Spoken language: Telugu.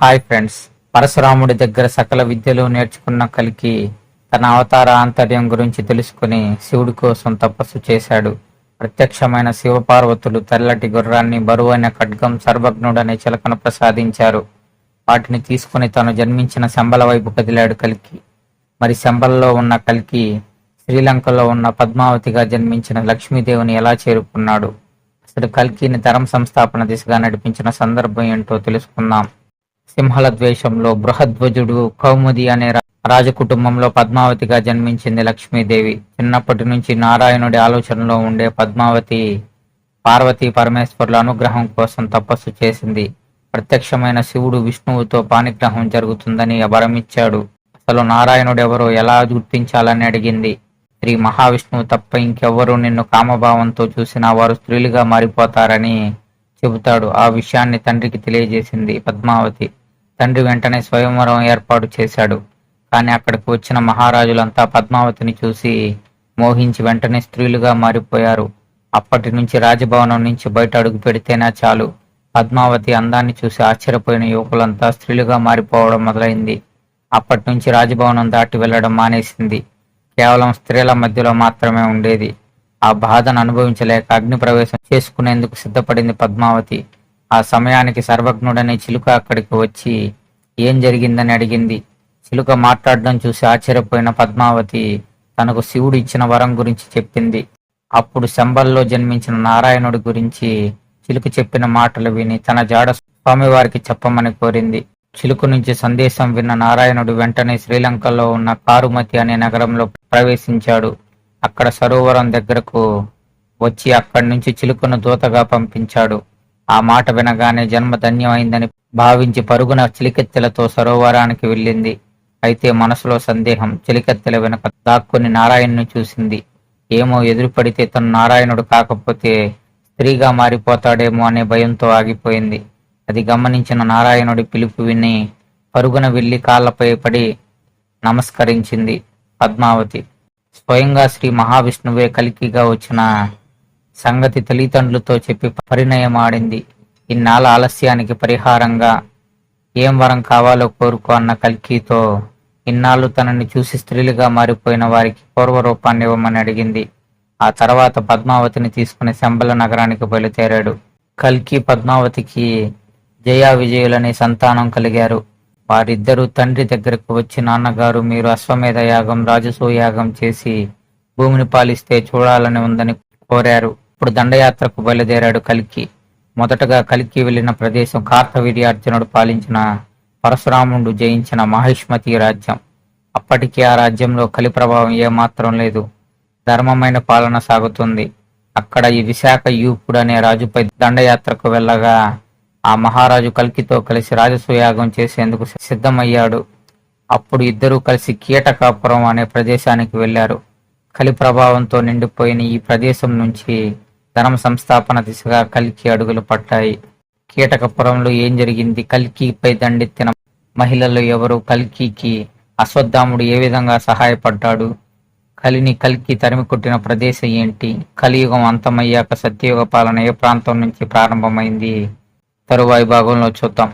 హాయ్ ఫ్రెండ్స్ పరశురాముడి దగ్గర సకల విద్యలు నేర్చుకున్న కలికి తన అవతార ఆంతర్యం గురించి తెలుసుకుని శివుడి కోసం తపస్సు చేశాడు. ప్రత్యక్షమైన శివపార్వతులు తెల్లటి గుర్రాన్ని బరువైన ఖడ్గం సర్వజ్ఞుడనే చిలకను ప్రసాదించారు. వాటిని తీసుకుని తను జన్మించిన శంబల వైపు కదిలాడు కలికి. మరి శంబలలో ఉన్న కలికి శ్రీలంకలో ఉన్న పద్మావతిగా జన్మించిన లక్ష్మీదేవిని ఎలా చేరుకున్నాడు? అసలు కల్కిని ధరం సంస్థాపన దిశగా నడిపించిన సందర్భం ఏంటో తెలుసుకుందాం. సింహల ద్వేషంలో బృహధ్వజుడు కౌముది అనే రాజకుటుంబంలో పద్మావతిగా జన్మించింది లక్ష్మీదేవి. చిన్నప్పటి నుంచి నారాయణుడి ఆలోచనలో ఉండే పద్మావతి పార్వతీ పరమేశ్వరుల అనుగ్రహం కోసం తపస్సు చేసింది. ప్రత్యక్షమైన శివుడు విష్ణువుతో పానిగ్రహం జరుగుతుందని వరమిచ్చాడు. అసలు నారాయణుడు ఎవరో ఎలా గుర్తించాలని అడిగింది. శ్రీ మహావిష్ణువు తప్ప ఇంకెవ్వరూ నిన్ను కామభావంతో చూసినా వారు స్త్రీలుగా మారిపోతారని చెబుతాడు. ఆ విషయాన్ని తండ్రికి తెలియజేసింది పద్మావతి. తండ్రి వెంటనే స్వయంవరం ఏర్పాటు చేశాడు. కానీ అక్కడికి వచ్చిన మహారాజులంతా పద్మావతిని చూసి మోహించి వెంటనే స్త్రీలుగా మారిపోయారు. అప్పటి నుంచి రాజభవనం నుంచి బయట అడుగు పెడితేనే చాలు. పద్మావతి అందాన్ని చూసి ఆశ్చర్యపోయిన యువకులంతా స్త్రీలుగా మారిపోవడం మొదలైంది. అప్పటి నుంచి రాజభవనం దాటి వెళ్ళడం మానేసింది. కేవలం స్త్రీల మధ్యలో మాత్రమే ఉండేది. ఆ బాధను అనుభవించలేక అగ్ని ప్రవేశం చేసుకునేందుకు సిద్ధపడింది పద్మావతి. ఆ సమయానికి సర్వజ్ఞుడనే చిలుక అక్కడికి వచ్చి ఏం జరిగిందని అడిగింది. చిలుక మాట్లాడడం చూసి ఆశ్చర్యపోయిన పద్మావతి తనకు శివుడు ఇచ్చిన వరం గురించి చెప్పింది. అప్పుడు శంబల్లో జన్మించిన నారాయణుడి గురించి చిలుక చెప్పిన మాటలు విని తన జాడ స్వామివారికి చెప్పమని కోరింది. చిలుక నుంచి సందేశం విన్న నారాయణుడు వెంటనే శ్రీలంకలో ఉన్న కారుమతి అనే నగరంలో ప్రవేశించాడు. అక్కడ సరోవరం దగ్గరకు వచ్చి అక్కడి నుంచి చిలుకను దూతగా పంపించాడు. ఆ మాట వినగానే జన్మ ధన్యమైందని భావించి పరుగున చిలికెత్తెలతో సరోవరానికి వెళ్ళింది. అయితే మనసులో సందేహం చిలికెత్తెల వెనక దాక్కుని నారాయణ్ణి చూసింది. ఏమో ఎదురుపడితే తను నారాయణుడు కాకపోతే స్త్రీగా మారిపోతాడేమో అనే భయంతో ఆగిపోయింది. అది గమనించిన నారాయణుడి పిలుపు విని పరుగున వెళ్ళి కాళ్ళపై పడి నమస్కరించింది. పద్మావతి స్వయంగా శ్రీ మహావిష్ణువే కలికిగా వచ్చిన సంగతి తల్లిదండ్రులతో చెప్పి పరిణయం ఆడింది ఇన్నాళ్ళ ఆలస్యానికి పరిహారంగా ఏం వరం కావాలో కోరుకో అన్న కల్కితో ఇన్నాళ్ళు తనని చూసి స్త్రీలుగా మారిపోయిన వారికి పూర్వరూపాన్ని ఇవ్వమని అడిగింది. ఆ తర్వాత పద్మావతిని తీసుకుని శంబల నగరానికి బయలుదేరాడు. కల్కి పద్మావతికి జయా విజయులనే సంతానం కలిగారు. వారిద్దరూ తండ్రి దగ్గరకు వచ్చి నాన్నగారు మీరు అశ్వమేధ యాగం రాజసూయాగం చేసి భూమిని పాలిస్తే చూడాలని ఉందని కోరారు. ఇప్పుడు దండయాత్రకు బయలుదేరాడు కలికి. మొదటగా కలికి వెళ్ళిన ప్రదేశం కార్తవీర్యార్జునుడు పాలించిన పరశురాముడు జయించిన మహిష్మతి రాజ్యం. అప్పటికి ఆ రాజ్యంలో కలి ప్రభావం ఏమాత్రం లేదు. ధర్మమైన పాలన సాగుతుంది. అక్కడ ఈ విశాఖ యూపుడు అనే రాజుపై దండయాత్రకు వెళ్ళగా ఆ మహారాజు కల్కితో కలిసి రాజసూయాగం చేసేందుకు సిద్ధమయ్యాడు. అప్పుడు ఇద్దరూ కలిసి కీటకాపురం అనే ప్రదేశానికి వెళ్ళారు కలి ప్రభావంతో నిండిపోయిన ఈ ప్రదేశం నుంచి ధనం సంస్థాపన దిశగా కల్కి అడుగులు పట్టాయి. కీటకపురంలో ఏం జరిగింది? కల్కిపై దండెత్తిన మహిళలు ఎవరు? కల్కికి అశ్వత్థాముడు ఏ విధంగా సహాయపడ్డాడు? కలిని కల్కి తరిమి కొట్టిన ప్రదేశం ఏంటి? కలియుగం అంతమయ్యాక సత్యయుగ పాలన ఏ ప్రాంతం నుంచి ప్రారంభమైంది? తరువాయి భాగంలో చూద్దాం.